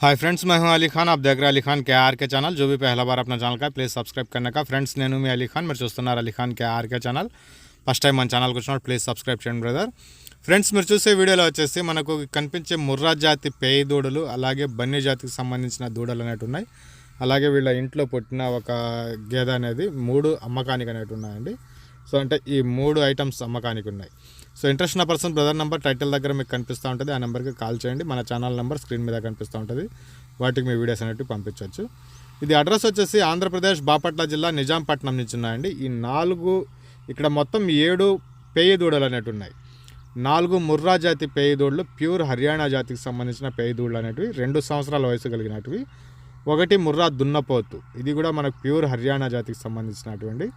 Hi friends मैं हूं अली खान आप देख रहे हैं अली खान के आर के ఛానల్ जो भी पहला बार अपना ఛానల్ का ప్లీజ్ సబ్స్క్రైబ్ करने का ఫ్రెండ్స్ నేను మీ అలీ ఖాన్ మీరు చూస్తున్నారు Ali Khan K R K channel first time మన ఛానల్కి వచ్చినప్పుడు ప్లీజ్ సబ్స్క్రైబ్ చేయండి బ్రదర్ ఫ్రెండ్స్ మీరు చూసే వీడియోలో వచ్చేసి మనకు కనిపించే ముర్రా జాతి పేయి దూడలు అలాగే బన్నీ జాతికి సంబంధించిన దూడలు అనేవి ఉన్నాయి అలాగే వీళ్ళ ఇంట్లో పుట్టిన ఒక గేదె అనేది మూడు అమ్మకానికి అనేవి ఉన్నాయండి సో అంటే ఈ మూడు ఐటమ్స్ అమ్మకానికి ఉన్నాయి. సో ఇంట్రెస్ట్ ఉన్న పర్సన్ బ్రదర్ నెంబర్ టైటిల్ దగ్గర మీకు కనిపిస్తూ ఉంటుంది. ఆ నెంబర్కి కాల్ చేయండి. మన ఛానల్ నెంబర్ స్క్రీన్ మీద కనిపిస్తూ ఉంటుంది. వాటికి మీ వీడియోస్ అనేవి పంపించవచ్చు ఇది అడ్రస్ వచ్చేసి ఆంధ్రప్రదేశ్ బాపట్ల జిల్లా నిజాంపట్నం నుంచి ఉన్నాయండి. ఈ నాలుగు ఇక్కడ మొత్తం ఏడు పేయ దూడలు అనేవి ఉన్నాయి. నాలుగు ముర్రా జాతి పేయదూడలు ప్యూర్ హర్యానా జాతికి సంబంధించిన పేయదూడలు అనేటివి రెండు సంవత్సరాల వయసు కలిగినటివి. ఒకటి ముర్రా దున్నపోతు. ఇది కూడా మనకు ప్యూర్ హర్యానా జాతికి సంబంధించినటువంటి.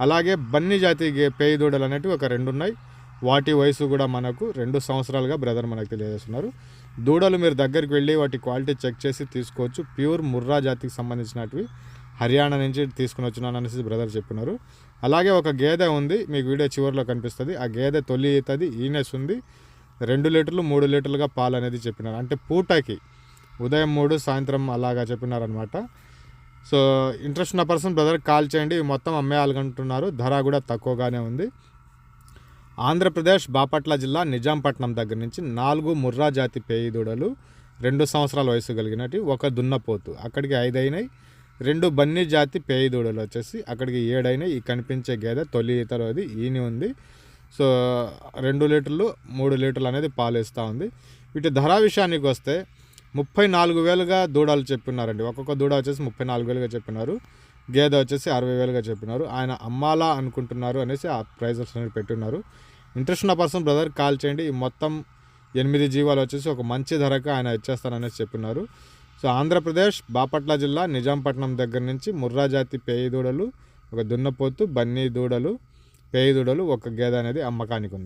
అలాగే బన్నీ జాతి పేయి దూడలు అనేటివి ఒక రెండు ఉన్నాయి. వాటి వయసు కూడా మనకు రెండు సంవత్సరాలుగా బ్రదర్ మనకు తెలియజేస్తున్నారు. దూడలు మీరు దగ్గరికి వెళ్ళి వాటి క్వాలిటీ చెక్ చేసి తీసుకోవచ్చు. ప్యూర్ ముర్రా జాతికి సంబంధించినటివి హర్యానా నుంచి తీసుకుని వచ్చినాను అనేసి బ్రదర్ చెప్పినారు. అలాగే ఒక గేదె ఉంది. మీకు వీడియో చివరిలో కనిపిస్తుంది. ఆ గేదె తొలి ఈతది. ఈనెస్ ఉంది. రెండు లీటర్లు మూడు లీటర్లుగా పాలు అనేది చెప్పినారు. అంటే పూటకి ఉదయం మూడు సాయంత్రం అలాగా చెప్పినారనమాట సో ఇంట్రెస్ట్ ఉన్న పర్సన్ బ్రదర్ కాల్ చేయండి. మొత్తం అమ్మేయాలనుకుంటున్నారు ధర కూడా తక్కువగానే ఉంది. ఆంధ్రప్రదేశ్ బాపట్ల జిల్లా నిజాంపట్నం దగ్గర నుంచి నాలుగు ముర్రా జాతి పేయి దూడలు రెండు సంవత్సరాల వయసు కలిగినట్టు ఒక దున్నపోతు. అక్కడికి ఐదు అయినాయి రెండు బన్నీ జాతి పేయి దూడలు వచ్చేసి అక్కడికి ఏడైనాయి. ఈ కనిపించే గేదె తొలి ఈతలో అది ఈని ఉంది. సో రెండు లీటర్లు మూడు లీటర్లు అనేది పాలు ఇస్తూ ఉంది. వీటి ధర విషయానికి వస్తే ముప్పై నాలుగు వేలుగా దూడలు చెప్పినారండి. ఒక్కొక్క దూడ వచ్చేసి ముప్పై నాలుగు వేలుగా చెప్పినారు. గేదె వచ్చేసి అరవై వేలుగా చెప్పినారు. ఆయన అమ్మాలా అనుకుంటున్నారు అనేసి ఆ ప్రైజెస్ అనేది పెట్టున్నారు ఇంట్రెస్ట్ ఉన్న పర్సన్ బ్రదర్ కాల్ చేయండి. ఈ మొత్తం ఎనిమిది జీవాలు వచ్చేసి ఒక మంచి ధరకు ఆయన ఇచ్చేస్తాననేసి చెప్పినారు. సో ఆంధ్రప్రదేశ్ బాపట్ల జిల్లా నిజాంపట్నం దగ్గర నుంచి ముర్రా జాతి పేయి దూడలు ఒక దున్నపోతు బన్నీ దూడలు పేయి దూడలు ఒక గేదె అనేది అమ్మకానికి ఉంది.